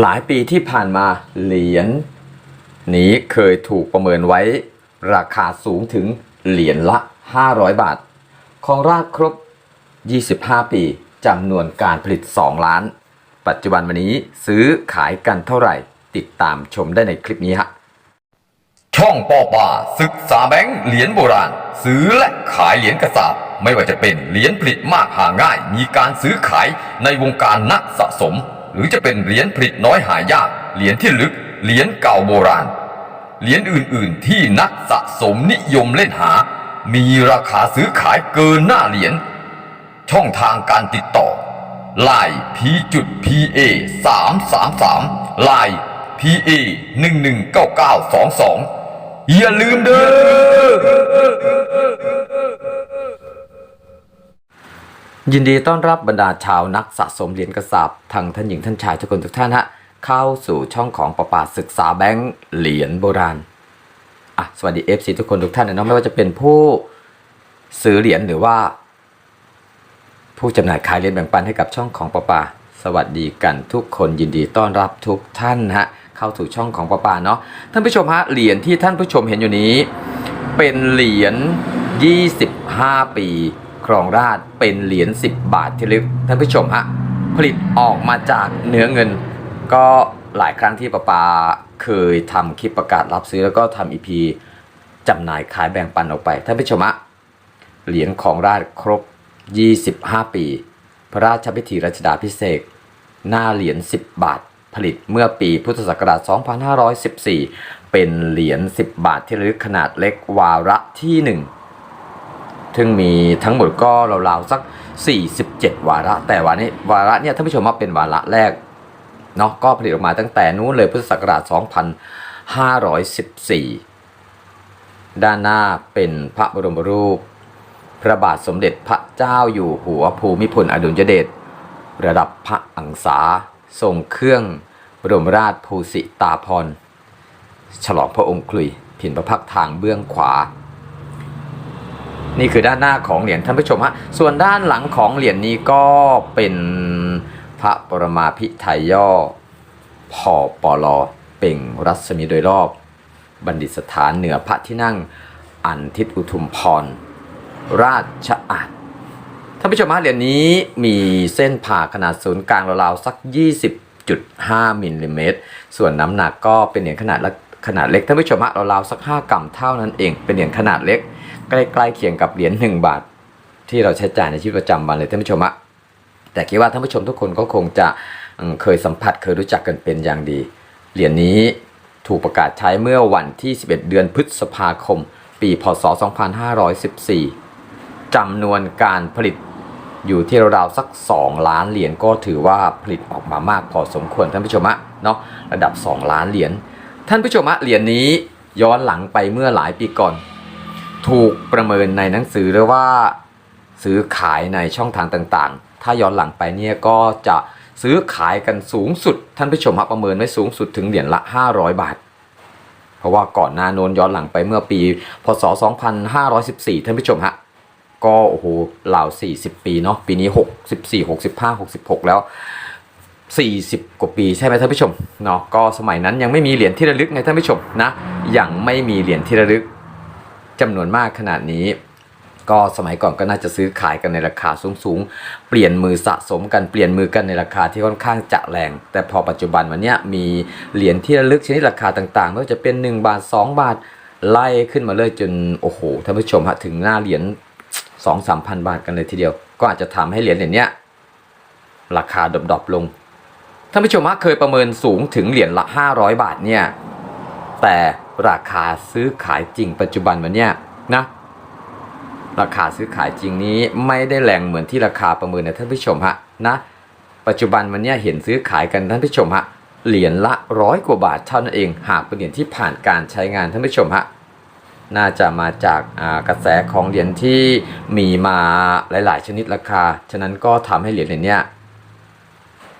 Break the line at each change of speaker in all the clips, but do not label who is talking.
หลายปีที่ผ่านมาเหรียญนี้เคยถูกประเมินไว้ ราคาสูงถึงเหรียญละ 500 บาท ของราชครบ 25 ปีจำนวนการผลิต 2 ล้าน ปัจจุบันวันนี้ซื้อขายกันเท่าไหร่ ติดตามชมได้ในคลิปนี้ฮะช่องปอปาศึกษาแบงค์เหรียญโบราณ ซื้อและขายเหรียญกระสาบไม่ว่าจะเป็นเหรียญผลิตมากหาง่าย มีการซื้อขายในวงการนักสะสม หรือจะเป็นเหรียญผลิตน้อยหายาก เหรียญที่ลึก เหรียญเก่าโบราณ เหรียญอื่นๆ ที่นักสะสมนิยมเล่นหา มีราคาซื้อขายเกินหน้าเหรียญ ช่องทางการติดต่อ l i n e p จุด pa 3 3 3 l i n e pa 1 1 9 9 2 2อย่าลืมเด้อ ยินดีต้อนรับบรรดาชาวนักสะสมเหรียญกระสาบทั้งท่านหญิงท่านชายทุกคนทุกท่านฮะเข้าสู่ช่องของประปาศึกษาแบงค์เหรียญโบราณอะสวัสดี FC ทุกคนทุกท่านนะเนาะไม่ว่าจะเป็นผู้ซื้อเหรียญหรือว่า ผู้จำหน่ายขายเหรียญแบ่งปันให้กับช่องของประปา สวัสดีกันทุกคนยินดีต้อนรับทุกท่านฮะเข้าสู่ช่องของประปาเนาะท่านผู้ชมฮะเหรียญที่ท่านผู้ชมเห็นอยู่นี้ เป็นเหรียญ25 ปี ครองราชเป็นเหรียญ10 บาทที่ลึกท่านผู้ชมฮะผลิตออกมาจากเนื้อเงิน ก็หลายครั้งที่ประปาเคยทำคลิปประกาศรับซื้อแล้วก็ทำอีพีจำหน่ายขายแบ่งปันออกไปท่านผู้ชมฮะเหรียญของราชครบ 25 ปี พระราชพิธีรัชดาพิเศษหน้าเหรียญ10 บาทผลิตเมื่อปีพุทธศักราช 2514 เป็นเหรียญ10 บาทที่ระลึกขนาดเล็กวาระที่ 1 ซึ่งมีทั้งหมดก็ราวๆสัก 47 วาระ แต่วานี้วาระเนี่ยท่านผู้ชมว่าเป็นวาระแรกเนาะก็ผลิตออกมาตั้งแต่นู้นเลยพุทธศักราช 2514 ด้านหน้าเป็นพระบรมรูป พระบาทสมเด็จพระเจ้าอยู่หัวภูมิพลอดุลยเดชระดับพระอังสาทรงเครื่องบรมราชภูสิตาพร ฉลองพระองค์คลุยผินประพักทางเบื้องขวา นี่คือด้านหน้าของเหรียญท่านผู้ชมฮะส่วนด้านหลังของเหรียญนี้ก็เป็นพระปรมาภิไธยย่อพอปลอเป่งรัศมีโดยรอบ บัณฑิตสถานเหนือพระที่นั่งอันทิตอุทุมพร ราชอาณท่านผู้ชมฮะเหรียญนี้มีเส้นผ่าขนาดศูนย์กลางราวๆสัก 20.5มิลลิเมตรส่วนน้ำหนักก็เป็นเหรียญขนาดขนาดเล็กท่านผู้ชมฮะราวๆสัก 5กรัมเท่านั้นเอง เป็นเหรียญขนาดเล็ก ใกล้ๆเคียงกับเหรียญ1บาท ที่เราใช้จ่ายในชีวิตประจำวันเลยท่านผู้ชมฮะแต่คิดว่าท่านผู้ชมทุกคนก็คงจะเคยสัมผัสเคยรู้จักกันเป็นอย่างดี เหรียญนี้ถูกประกาศใช้เมื่อวันที่ 11 เดือนพฤษภาคม ปี พศ 2514จำนวนการผลิตอยู่ที่ราวๆสัก 2 ล้านเหรียญก็ถือว่าผลิตออกมามากพอสมควรท่านผู้ชมฮะเนาะระดับ 2 ล้านเหรียญท่านผู้ชมฮะเหรียญนี้ย้อนหลังไปเมื่อหลายปีก่อน ถูกประเมินในหนังสือหรือว่าซื้อขายในช่องทางต่างๆ ถ้าย้อนหลังไปเนี่ยก็จะซื้อขายกันสูงสุด ท่านผู้ชมฮะประเมินไว้สูงสุดถึงเหรียญละ 500 บาท เพราะว่าก่อนหน้าโน้นย้อนหลังไปเมื่อปี พศ 2514 ท่านผู้ชมฮะ ก็โอ้โหรา40 ปีเนาะ ปีนี้ 64 65 66 แล้ว 40 กว่าปีใช่ไหมท่านผู้ชม เนาะ ก็สมัยนั้นยังไม่มีเหรียญที่ระลึกไงท่านผู้ชมนะ ยังไม่มีเหรียญที่ระลึก จำนวนมากขนาดนี้ ก็สมัยก่อนก็น่าจะซื้อขายกันในราคาสูงๆ เปลี่ยนมือสะสมกันเปลี่ยนมือกันในราคาที่ค่อนข้างจะแรง แต่พอปัจจุบันวันนี้มีเหรียญที่ระลึกชนิดราคาต่างๆไม่ว่าจะเป็น 1 บาท 2 บาทไล่ขึ้นมาเลยจนโอ้โหท่านผู้ชมฮะถึงหน้าเหรียญสองสามพันบาทกันเลยทีเดียว ก็อาจจะทำให้เหรียญเหรียญเนี้ยราคาดรอปๆลงท่านผู้ชมฮะเคยประเมินสูงถึงเหรียญละ 500 บาทเนี่ยแต่ ราคาซื้อขายจริงปัจจุบันวันเนี้ยนะราคาซื้อขายจริงนี้ไม่ได้แรงเหมือนที่ราคาประเมินนะท่านผู้ชมฮะนะปัจจุบันวันนี้เห็นซื้อขายกันท่านผู้ชมฮะเหรียญละร้อยกว่าบาทเท่านั้นเอง หากเป็นเหรียญที่ผ่านการใช้งานท่านผู้ชมฮะน่าจะมาจากกระแสของเหรียญที่มีมาหลาย ๆ ชนิดราคา ฉะนั้นก็ทำให้เหรียญเหรียญนี้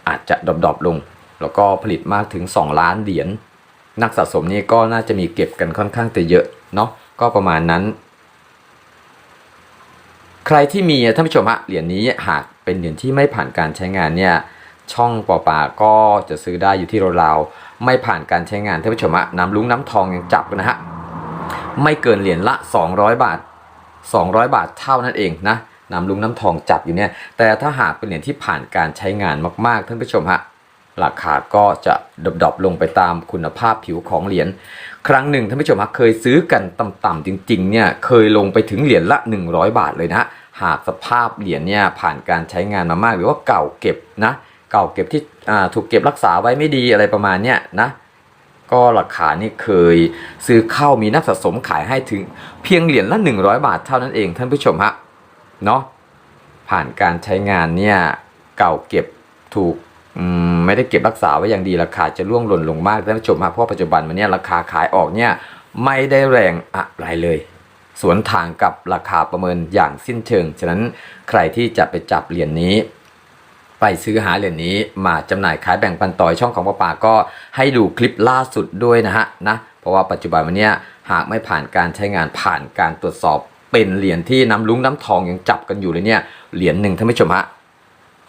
อาจจะดรอปๆลง แล้วก็ผลิตมากถึง 2 ล้านเหรียญ นักสะสมนี่ก็น่าจะมีเก็บกันค่อนข้างจะเยอะเนาะก็ประมาณนั้น ใครที่มีท่านผู้ชมฮะเหรียญนี้หากเป็นเหรียญที่ไม่ผ่านการใช้งานเนี่ยช่องปอปาก็จะซื้อได้อยู่ที่ราวๆไม่ผ่านการใช้งานท่านผู้ชมอะน้ำลุ้งน้ำทองยังจับกันนะฮะไม่เกินเหรียญละ 200 บาท 200 บาทเท่านั้นเองนะน้ำลุงน้ำทองจับอยู่เนี่ยแต่ถ้าหากเป็นเหรียญที่ผ่านการใช้งานมากๆท่านผู้ชมฮะ ราคาก็จะดรอปลงไปตามคุณภาพผิวของเหรียญ ครั้งหนึ่งท่านผู้ชมฮะเคยซื้อกันต่ำๆจริงๆเนี่ยเคยลงไปถึงเหรียญละ 100 บาทเลยนะหากสภาพเหรียญเนี่ยผ่านการใช้งานมามากหรือว่าเก่าเก็บนะเก่าเก็บที่ถูกเก็บรักษาไว้ไม่ดีอะไรประมาณเนี้ยนะก็ราคานี่เคยซื้อเข้ามีนักสะสมขายให้ถึงเพียงเหรียญละ 100 บาทเท่านั้นเองท่านผู้ชมฮะเนาะผ่านการใช้งานเนี่ยเก่าเก็บถูก ไม่ได้เก็บรักษาไว้อย่างดีราคาจะร่วงหล่นลงมากท่านผู้ชมฮะเพราะปัจจุบันมันเนี่ยราคาขายออกเนี่ยไม่ได้แรงอะไรเลย สวนทางกับราคาประเมินอย่างสิ้นเชิง ฉะนั้นใครที่จะไปจับเหรียญนี้ ไปซื้อหาเหรียญนี้มาจำหน่ายขายแบ่งปันต่อยช่องของป้าป่าก็ให้ดูคลิปล่าสุดด้วยนะฮะนะเพราะว่าปัจจุบันวันเนี้ยหากไม่ผ่านการใช้งานผ่านการตรวจสอบเป็นเหรียญที่น้ำลุงน้ำทองยังจับกันอยู่เลยเนี่ยเหรียญหนึ่งท่านผู้ชมฮะ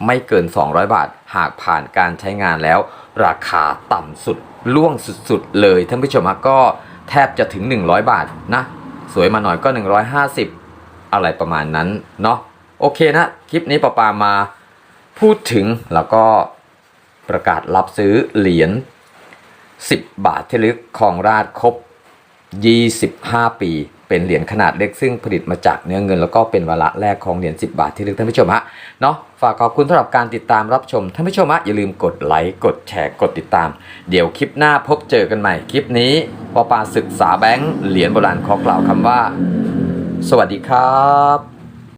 ไม่เกิน 200 บาท หากผ่านการใช้งานแล้ว ราคาต่ำสุดล่วงสุดๆเลยท่านผู้ชมฮะก็แทบจะถึง 100 บาทนะ สวยมาหน่อยก็ 150 อะไรประมาณนั้นเนาะโอเคนะ คลิปนี้ปาปามาพูดถึงแล้วก็ประกาศรับซื้อเหรียญ10 บาทที่ลึกของราชครบ 25 ปี เป็นเหรียญขนาดเล็กซึ่งผลิตมาจากเนื้อเงิน แล้วก็เป็นวาระแรกของเหรียญ10 บาทที่เลือกท่านผู้ชมฮะเนาะฝากขอบคุณสำหรับการติดตามรับชมท่านผู้ชมฮะอย่าลืมกดไลค์กดแชร์กดติดตาม เดี๋ยวคลิปหน้าพบเจอกันใหม่คลิปนี้ปอปาศึกษาแบงค์เหรียญโบราณขอกล่าวคำว่า สวัสดีครับ